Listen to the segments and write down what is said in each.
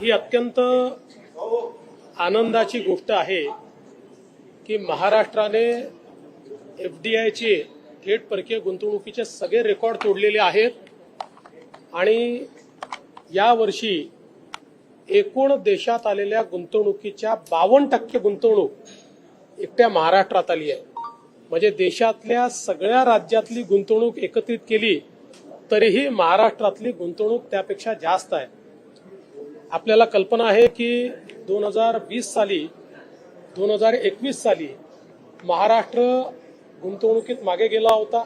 ही अत्यंत आनंदाची गोष्ट आहे की महाराष्ट्राने एफ डी आयचे थेट परकीय गुंतवणुकीचे सगळे रेकॉर्ड तोडलेले आहेत आणि यावर्षी एकूण देशात आलेल्या गुंतवणुकीच्या बावन्न टक्के गुंतवणूक एकट्या महाराष्ट्रात आली आहे. म्हणजे देशातल्या सगळ्या राज्यातली गुंतवणूक एकत्रित केली तरीही महाराष्ट्रातली गुंतवणूक त्यापेक्षा जास्त आहे. आपल्याला कल्पना आहे की दोन हजार वीस साली दोन हजार एकवीस साली महाराष्ट्र गुंतवणुकीत मागे गेला होता.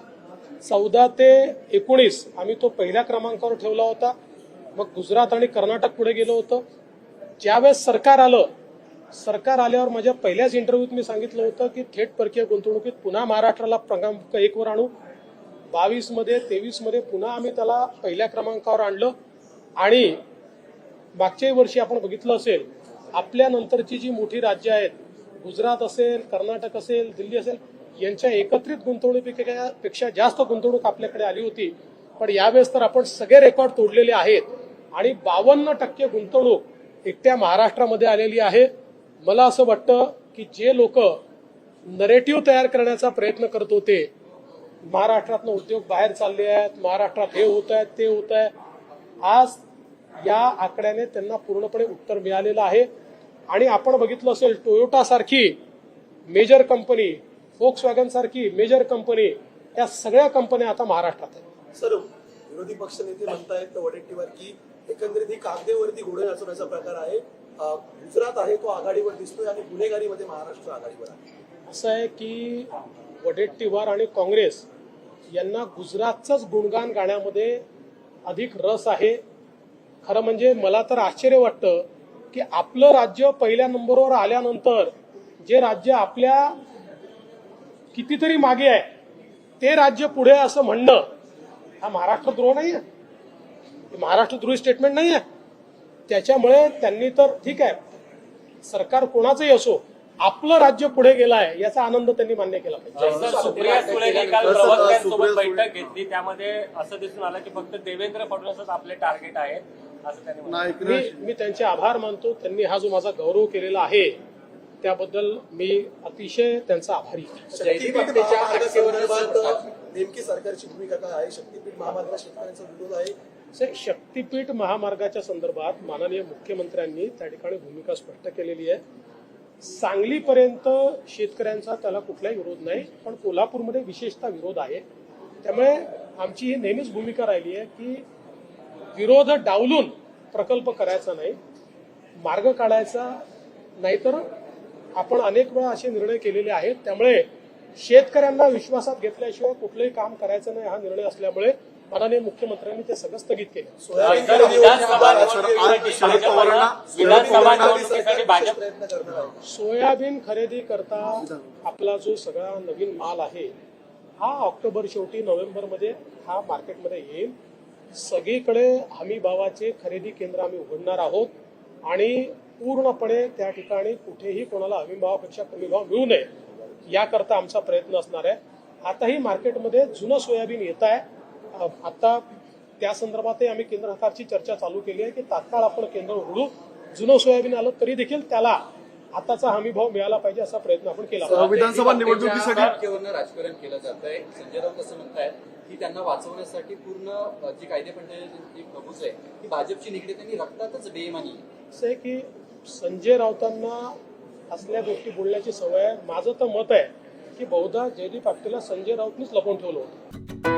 चौदा ते एकोणीस आम्ही तो पहिल्या क्रमांकावर ठेवला होता. मग गुजरात आणि कर्नाटक पुढे गेलो होतं. ज्यावेळेस सरकार आलं सरकार आल्यावर माझ्या पहिल्याच इंटरव्ह्यूत मी सांगितलं होतं की थेट परकीय गुंतवणुकीत पुन्हा महाराष्ट्राला क्रमांक एकवर आणू. बावीसमध्ये तेवीसमध्ये पुन्हा आम्ही त्याला पहिल्या क्रमांकावर आणलं. आणि मागच्याही वर्षी आपण बघितलं असेल आपल्यानंतरची जी मोठी राज्य आहेत गुजरात असेल कर्नाटक असेल दिल्ली असेल यांच्या एकत्रित गुंतवणुकीपेक्षा पेक्षा जास्त गुंतवणूक आपल्याकडे आली होती. पण यावेळेस तर आपण सगळे रेकॉर्ड तोडलेले आहेत आणि बावन्न टक्के गुंतवणूक एकट्या महाराष्ट्रामध्ये आलेली आहे. मला असं वाटतं की जे लोक नरेटिव्ह तयार करण्याचा प्रयत्न करत होते महाराष्ट्रातनं उद्योग बाहेर चालले आहेत महाराष्ट्रात हे होत आहे ते होत आहे आज या आकड्याने त्यांना पूर्णपणे उत्तर मिळालेलं आहे. आणि आपण बघितलं असेल टोयोटा सारखी मेजर कंपनी फोक्स वॅगन सारखी मेजर कंपनी या सगळ्या कंपन्या आता महाराष्ट्रात आहेत. सर विरोधी पक्षनेते म्हणतायत वडेट्टीवार की एकंदरीत ही कागदेवरती घोडे नाचवण्याचा प्रकार आहे. गुजरात आहे तो आघाडीवर दिसतोय आणि गुन्हेगारीमध्ये महाराष्ट्र आघाडीवर आहे. असं आहे की वडेट्टीवार आणि काँग्रेस यांना गुजरातचंच गुणगान गाण्यामध्ये अधिक रस आहे. खरं म्हणजे मला तर आश्चर्य वाटतं की आपलं राज्य पहिल्या नंबरवर आल्यानंतर जे राज्य आपल्या कितीतरी मागे आहे ते राज्य पुढे असं म्हणणं हा महाराष्ट्र द्रोह नाही आहे महाराष्ट्र द्रोही स्टेटमेंट नाही आहे त्याच्यामुळे त्यांनी तर ठीक आहे सरकार कोणाचंही असो आपलं राज्य पुढे गेलं आहे याचा आनंद त्यांनी मान्य केला सुप्रिया सुळेने काल कसं- प्रवक्त्यांसोबत बैठक घेतली त्यामध्ये असं दिसून आलं की फक्त देवेंद्र फडणवीसच आपले टार्गेट आहेत असं त्यांनी म्हटलं. मी मी त्यांचे आभार मानतो. त्यांनी हा जो माझा गौरव केलेला आहे त्याबद्दल मी अतिशय त्यांचा आभारी नेमकी सरकारची भूमिका काय आहे? शक्तीपीठ महामार्गाला शेतकऱ्यांचा विरोध आहे. से- शक्तीपीठ महामार्गाच्या संदर्भात माननीय मुख्यमंत्र्यांनी त्या ठिकाणी भूमिका स्पष्ट केलेली आहे. सांगलीपर्यंत शेतकऱ्यांचा त्याला कुठलाही विरोध नाही पण कोल्हापूरमध्ये विशेषतः विरोध आहे. त्यामुळे आमची ही नेहमीच भूमिका राहिली आहे की विरोध डावलून प्रकल्प करायचा नाही मार्ग काढायचा नाहीतर आपण अनेक वेळा असे निर्णय केलेले आहेत. त्यामुळे शेतकऱ्यांना विश्वासात घेतल्याशिवाय कुठलंही काम करायचं नाही हा निर्णय असल्यामुळे माननीय मुख्यमंत्र्यांनी ते सगळं स्थगित केलं. सोयाबीन खरेदी करता आपला जो सगळा नवीन माल आहे हा ऑक्टोबर शेवटी नोव्हेंबरमध्ये हा मार्केटमध्ये येईल. सगळीकडे हमी भावाचे खरेदी केंद्र आम्ही उघडणार आहोत आणि पूर्णपणे त्या ठिकाणी कुठेही कोणाला हमी भावापेक्षा कमी भाव मिळू नये याकरता आमचा प्रयत्न असणार आहे. आताही मार्केटमध्ये जुनं सोयाबीन येत आहे. आता त्या संदर्भातही आम्ही केंद्र सरकारची चर्चा चालू केली आहे की तात्काळ आपण केंद्र उघडू जुनं सोयाबीन आलं तरी देखील त्याला आताचा हमी भाव मिळाला पाहिजे असा प्रयत्न आपण केला. विधानसभा निवडणुकीसाठी राजकारण केलं जात आहे संजय राऊत असं म्हणतायत की त्यांना वाचवण्यासाठी पूर्ण जी कायदे मंडळाची प्रभूच आहे ती भाजपची निगडी त्यांनी रक्तातच बेईमानी आहे. असं आहे की संजय राऊतांना असल्या गोष्टी बोलण्याची सवय आहे माझं तर मत आहे की बहुधा जयदीप पाटीलला संजय राऊतनीच लपवून ठेवलं होतं